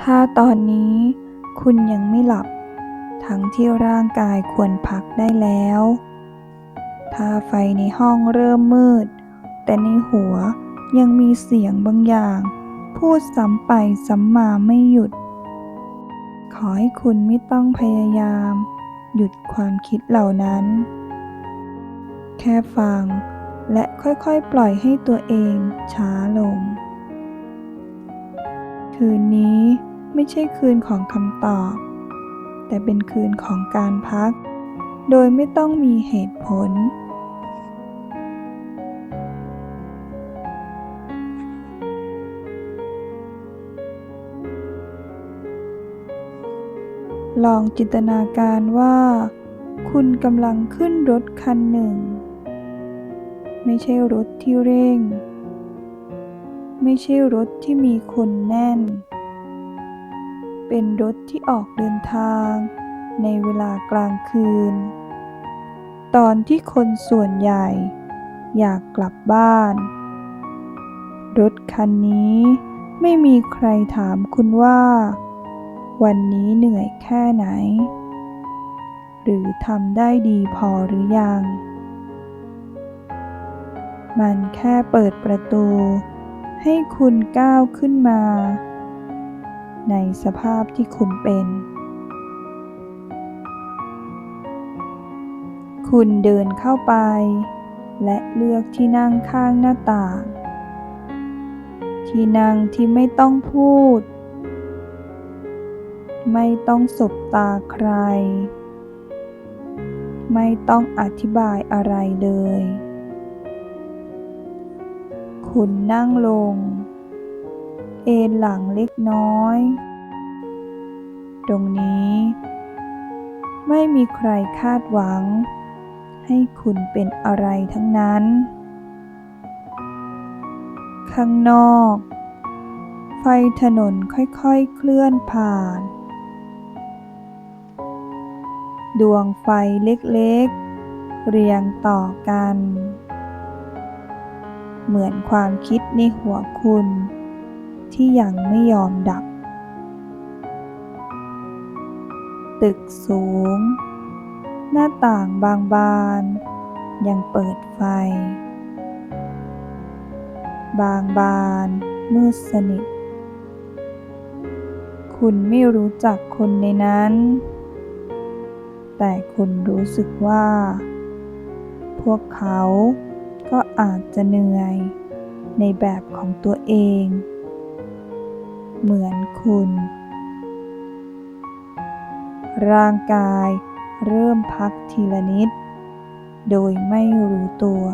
ถ้าตอนนี้คุณยังไม่หลับ ทั้งที่ร่างกายควรพักได้แล้ว ถ้าไฟในห้องเริ่มมืด แต่ในหัวยังมีเสียงบางอย่าง พูดซ้ำไปซ้ำมาไม่หยุด ขอให้คุณไม่ต้องพยายาม หยุดความคิดเหล่านั้น แค่ฟังและค่อยๆ ปล่อยให้ตัวเองช้าลง คืนนี้ไม่ใช่คืนของคำตอบ แต่เป็นคืนของการพัก โดยไม่ต้องมีเหตุผล ลองจินตนาการว่า คุณกำลังขึ้นรถคันหนึ่ง ไม่ใช่รถที่เร่ง ไม่ใช่รถที่มีคนแน่น เป็นรถที่ออกเดินทางในเวลากลางคืน ตอนที่คนส่วนใหญ่อยากกลับบ้าน รถคันนี้ไม่มีใครถามคุณว่า วันนี้เหนื่อยแค่ไหน หรือทำได้ดีพอหรือยัง มันแค่เปิดประตู ให้คุณก้าวขึ้นมา ในสภาพที่คุณเป็น คุณเดินเข้าไป และเลือกที่นั่งข้างหน้าต่าง ที่นั่งที่ไม่ต้องพูด ไม่ต้องสบตาใคร ไม่ต้องอธิบายอะไรเลย คุณนั่งลง เอนหลังเล็กน้อย ตรงนี้ ไม่มีใครคาดหวัง ให้คุณเป็นอะไรทั้งนั้น ข้างนอก ไฟถนนค่อยๆเคลื่อนผ่าน ดวงไฟเล็กๆ เรียงต่อกัน เหมือนความคิดในหัวคุณ ที่ยังไม่ยอมดับ ตึกสูง หน้าต่างบางบาน ยังเปิดไฟ บางบานมืดสนิท คุณไม่รู้จักคนในนั้น แต่คุณรู้สึกว่า พวกเขา ก็อาจจะเหนื่อย ในแบบของตัวเอง เหมือนคุณ ร่างกายเริ่มพักทีละนิด โดยไม่รู้ตัว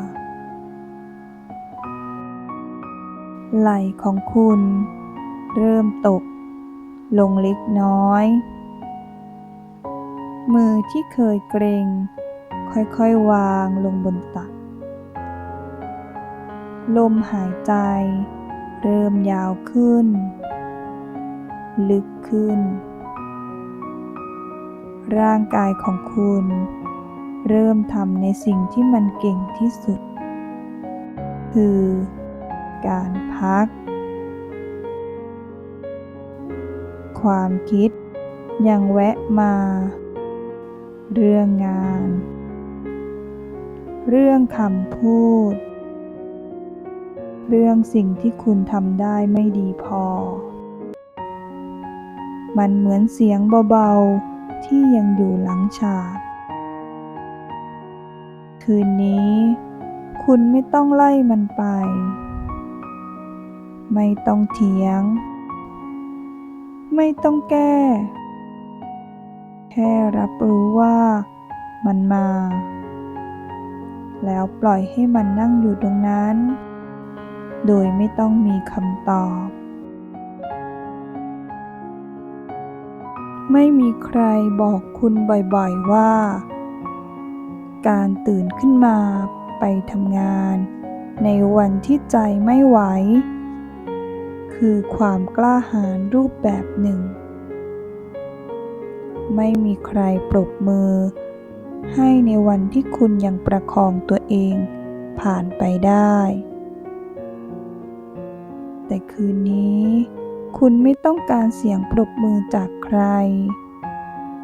ไหล่ของคุณ เริ่มตก ลงเล็กน้อย มือที่เคยเกรงค่อยๆ วางลงบนตัก ลมหายใจ เริ่มยาวขึ้น ลึกขึ้น ร่างกายของคุณ เริ่มทำในสิ่งที่มันเก่งที่สุด คือการพัก ความคิดยังแวะมา เรื่องงาน เรื่องคำพูด เรื่องสิ่งที่คุณทำได้ไม่ดีพอ มันเหมือนเสียงเบาๆ ที่ยังอยู่หลังฉากคืนนี้ คุณไม่ต้องไล่มันไป ไม่ต้องเถียง ไม่ต้องแก้ แค่รับรู้ว่ามันมา แล้วปล่อยให้มันนั่งอยู่ตรงนั้น โดยไม่ต้องมีคำตอบ ไม่มีใครบอกคุณบ่อยๆว่า การตื่นขึ้นมาไปทำงาน ในวันที่ใจไม่ไหว คือความกล้าหาญรูปแบบหนึ่ง ไม่มีใครปรบมือ ให้ในวันที่คุณยังประคองตัวเองผ่านไปได้ แต่คืนนี้ คุณไม่ต้องการเสียงปรบมือจากใคร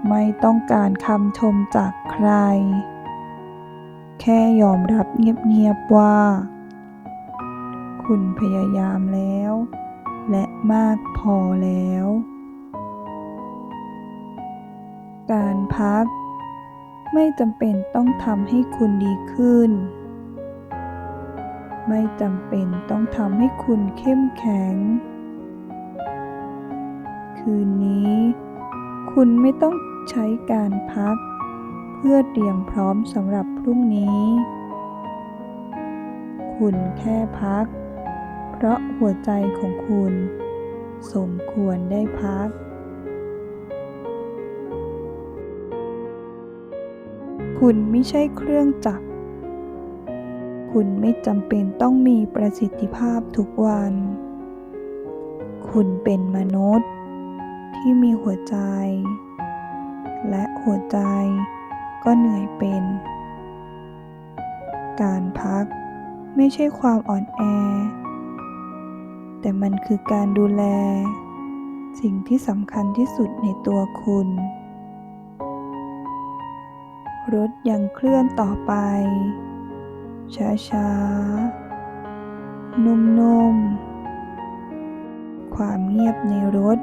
ไม่ต้องการคำชมจากใคร แค่ยอมรับเงียบๆว่า คุณพยายามแล้ว และมากพอแล้ว การพัก ไม่จำเป็นต้องทำให้คุณดีขึ้น ไม่จำเป็นต้องทำให้คุณเข้มแข็ง คืนนี้ คุณไม่ต้องใช้การพัก เพื่อเตรียมพร้อมสำหรับพรุ่งนี้ คุณแค่พัก เพราะหัวใจของคุณ สมควรได้พัก คุณไม่ใช่เครื่องจักร คุณไม่จำเป็นต้องมีประสิทธิภาพทุกวัน คุณเป็นมนุษย์ ที่มีหัวใจ และหัวใจก็เหนื่อยเป็น การพักไม่ใช่ความอ่อนแอ แต่มันคือการดูแล สิ่งที่สำคัญที่สุดในตัวคุณ รถยังเคลื่อนต่อไป ช้าๆ นุ่มๆ ความเงียบในรถ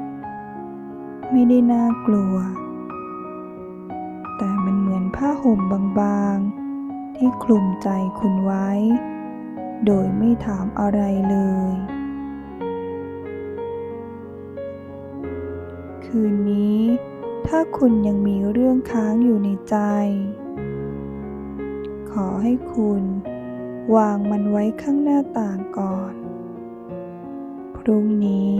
ไม่ได้น่ากลัว แต่มันเหมือนผ้าห่มบางๆ ที่คลุมใจคุณไว้ โดยไม่ถามอะไรเลย คืนนี้ ถ้าคุณยังมีเรื่องค้างอยู่ในใจ ขอให้คุณ วางมันไว้ข้างหน้าต่างก่อน พรุ่งนี้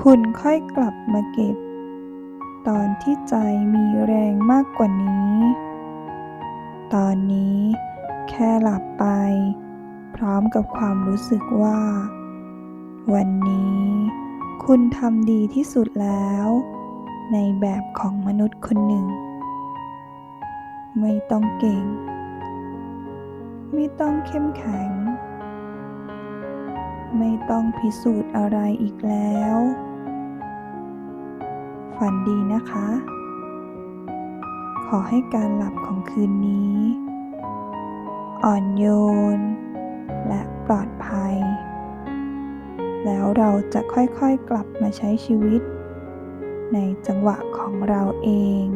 คุณค่อยกลับมาเก็บ ตอนที่ใจมีแรงมากกว่านี้ ตอนนี้แค่หลับไป พร้อมกับความรู้สึกว่า วันนี้ คุณทำดีที่สุดแล้ว ในแบบของมนุษย์คนหนึ่ง ไม่ต้องเก่ง ไม่ต้องเข้มแข็ง ไม่ต้องพิสูจน์อะไรอีกแล้ว ฝันดีนะคะ ขอให้การหลับของคืนนี้ อ่อนโยน และปลอดภัย แล้วเราจะค่อยๆกลับมาใช้ชีวิต ในจังหวะของเราเอง